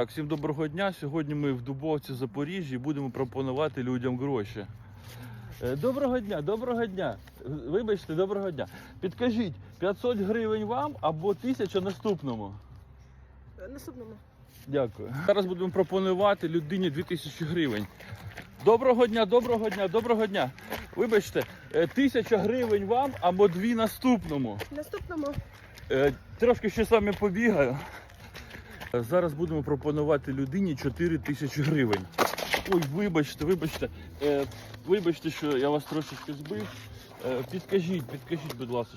Так, всім доброго дня. Сьогодні ми в Дубовці, Запоріжжі будемо пропонувати людям гроші. Е, Доброго дня, доброго дня. Вибачте, доброго дня. Підкажіть, 500 гривень вам або 1000 наступному. Наступному. Дякую. Зараз будемо пропонувати людині 2000 гривень. Доброго дня, доброго дня, доброго дня. Вибачте, е, 1000 гривень вам або дві наступному. Наступному. Е, Трошки ще з вами побігаю. Зараз будемо пропонувати людині 4 тисячі гривень. Ой, вибачте, вибачте. Е, Вибачте, що я вас трошечки збив. Е, Підкажіть, підкажіть, будь ласка,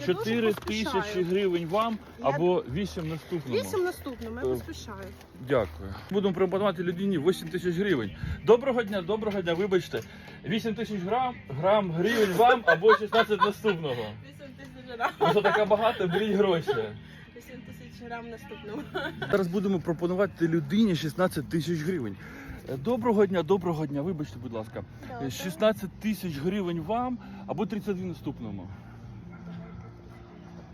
Я 4 дуже тисячі гривень вам Я- або 8 наступному. Вісім наступному, я Е, поспішаю. Дякую. Будемо пропонувати людині 8 тисяч гривень. Доброго дня, доброго дня, вибачте. 8 тисяч грам, грам гривень вам або 16 наступного. 8 тисяч. Ну, що таке багато, беріть гроші. 8 тисяч грам наступному. Зараз будемо пропонувати людині 16 тисяч гривень. Е, Доброго дня, доброго дня, вибачте, будь ласка. Е, 16 тисяч гривень вам або 32 наступному.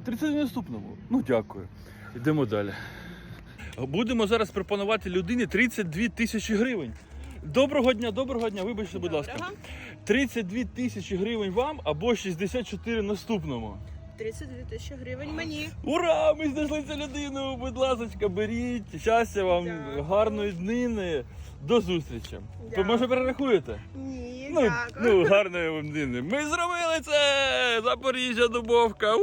32 наступному. Ну, дякую. Йдемо далі. Будемо зараз пропонувати людині 32 тисячі гривень. Доброго дня, доброго дня, вибачте, будь ласка. 32 тисячі гривень вам або 64 наступному. 32 тисячі гривень мені. Ура! Ми знайшли цю людину! Будь ласка, беріть. Щастя вам, Дякую. гарної днини. До зустрічі. Дякую. може перерахуєте? Ні, Ну, дякую. ну, гарної вам днини. Ми зробили це! Запоріжжя, Дубовка! У!